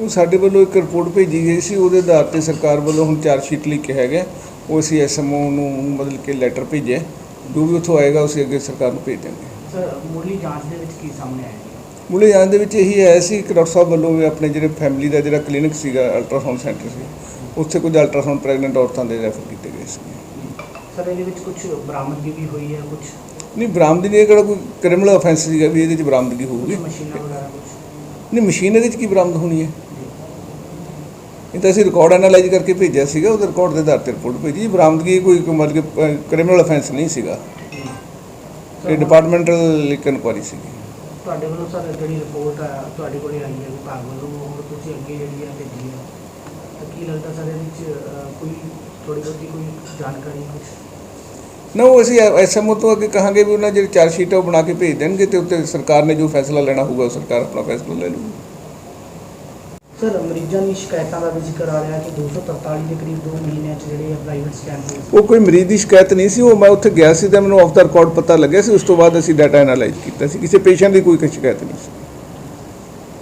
ਉਹ ਸਾਡੇ ਵੱਲੋਂ ਇੱਕ ਰਿਪੋਰਟ ਭੇਜੀ ਗਈ ਸੀ ਉਹਦੇ ਆਧਾਰ ਤੇ ਸਰਕਾਰ ਵੱਲੋਂ ਹੁਣ ਚਾਰ ਸ਼ੀਟ ਲਿਖ ਕੇ ਹੈਗੇ ਉਹ ਅਸੀਂ ਐਸਐਮਓ ਨੂੰ ਬਦਲ ਕੇ ਲੈਟਰ ਭੇਜਿਆ ਜੋ ਵੀ ਉੱਥੋਂ ਆਏਗਾ ਅਸੀਂ ਅੱਗੇ ਸਰਕਾਰ ਨੂੰ ਭੇਜ ਦਿਆਂਗੇ। ਸਰ ਮੁੱਢਲੀ ਜਾਂਚ ਦੇ ਵਿੱਚ ਕੀ ਸਾਹਮਣੇ ਆਇਆ ਮੁੱਢਲੇ ਜਾਣ ਦੇ ਵਿੱਚ ਇਹੀ ਆਇਆ ਸੀ ਕਿ ਡਾਕਟਰ ਸਾਹਿਬ ਵੱਲੋਂ ਵੀ ਆਪਣੇ ਜਿਹੜੇ ਫੈਮਿਲੀ ਦਾ ਜਿਹੜਾ ਕਲੀਨਿਕ ਸੀਗਾ ਅਲਟਰਾਸਾਊਂਡ ਸੈਂਟਰ ਸੀ ਉੱਥੇ ਕੁਝ ਅਲਟਰਾਸਾਊਂਡ ਪ੍ਰੈਗਨੈਂਟ ਔਰਤਾਂ ਦੇ ਰੈਫਰ ਕੀਤੇ ਗਏ ਸੀ। ਸਰ ਇਹਦੇ ਵਿੱਚ ਕੁਝ ਬਰਾਮਦਗੀ ਵੀ ਹੋਈ ਹੈ ਕੁਝ ਨਹੀਂ ਬਰਾਮਦਗੀ ਇਹ ਕਿਹੜਾ ਕੋਈ ਕ੍ਰਿਮੀਨਲ ਅਫੈਂਸ ਸੀਗਾ ਵੀ ਇਹਦੇ ਵਿੱਚ ਬਰਾਮਦਗੀ ਹੋਊਗੀ? ਮਸ਼ੀਨਾਂ ਵਗੈਰਾ ਕੁਝ ਨਹੀਂ ਮਸ਼ੀਨ ਇਹਦੇ ਵਿੱਚ ਕੀ ਬਰਾਮਦ ਹੋਣੀ ਹੈ? ਇਹ ਤਾਂ ਅਸੀਂ ਰਿਕਾਰਡ ਐਨਾਲਾਈਜ਼ ਕਰਕੇ ਭੇਜਿਆ ਸੀਗਾ ਉਹਦੇ ਰਿਕਾਰਡ ਦੇ ਆਧਾਰ ਤੇ ਰਿਪੋਰਟ ਭੇਜੀ। ਬਰਾਮਦਗੀ ਕੋਈ ਮਤਲਬ ਕਿ ਕ੍ਰਿਮੀਨਲ ਅਫੈਂਸ ਨਹੀਂ ਸੀਗਾ। ਇਹ ਡਿਪਾਰਟਮੈਂਟਲ ਇਨਕੁਆਰੀ ਸੀਗੀ। ਤੁਹਾਡੇ ਵੱਲੋਂ ਸਰ ਜਿਹੜੀ ਰਿਪੋਰਟ ਆ ਤੁਹਾਡੇ ਕੋਲੇ ਆਈ ਹੈ ਵਿਭਾਗ ਵੱਲੋਂ ਉਹ ਤੁਸੀਂ ਅੱਗੇ ਜਿਹੜੀ ਹੈ ਭੇਜੀ ਹੈ ਤਾਂ ਕੀ ਲੱਗਦਾ ਸਰ ਇਹਦੇ ਵਿੱਚ ਕੋਈ ਥੋੜੀ ਬਹੁਤੀ ਕੋਈ ਜਾਣਕਾਰੀ ਕੁਝ ਨਾ ਉਹ ਅਸੀਂ ਐਸਐਮਓ ਤੋਂ ਅੱਗੇ ਕਹਾਂਗੇ ਵੀ ਉਹਨਾਂ ਜਿਹੜੀ ਚਾਰ ਸ਼ੀਟ ਆ ਬਣਾ ਕੇ ਭੇਜ ਦੇਣਗੇ ਤੇ ਉੱਤੇ ਸਰਕਾਰ ਨੇ ਜੋ ਫੈਸਲਾ ਲੈਣਾ ਹੋਊਗਾ ਉਹ ਸਰਕਾਰ ਆਪਣਾ ਫੈਸਲਾ ਲੈ ਲਊਗੀ। ਸਰ ਮਰੀਜ਼ਾਂ ਦੀ ਸ਼ਿਕਾਇਤਾਂ ਦਾ ਵੀ ਜ਼ਿਕਰ ਆ ਰਿਹਾ ਕਿ 243 ਦੇ ਕਰੀਬ 2 ਮਹੀਨਿਆਂ 'ਚ ਜਿਹੜੇ ਪ੍ਰਾਈਵੇਟ ਸਕੈਨ ਹੋਏ ਉਹ ਕੋਈ ਮਰੀਜ਼ ਦੀ ਸ਼ਿਕਾਇਤ ਨਹੀਂ ਸੀ, ਉਹ ਮੈਂ ਉੱਥੇ ਗਿਆ ਸੀ ਤਾਂ ਮੈਨੂੰ ਆਫ ਦਾ ਰਿਕਾਰਡ ਪਤਾ ਲੱਗਿਆ ਸੀ, ਉਸ ਤੋਂ ਬਾਅਦ ਅਸੀਂ ਡਾਟਾ ਐਨਾਲਾਈਜ਼ ਕੀਤਾ ਸੀ, ਕਿਸੇ ਪੇਸ਼ੈਂਟ ਦੀ ਕੋਈ ਸ਼ਿਕਾਇਤ ਨਹੀਂ ਸੀ।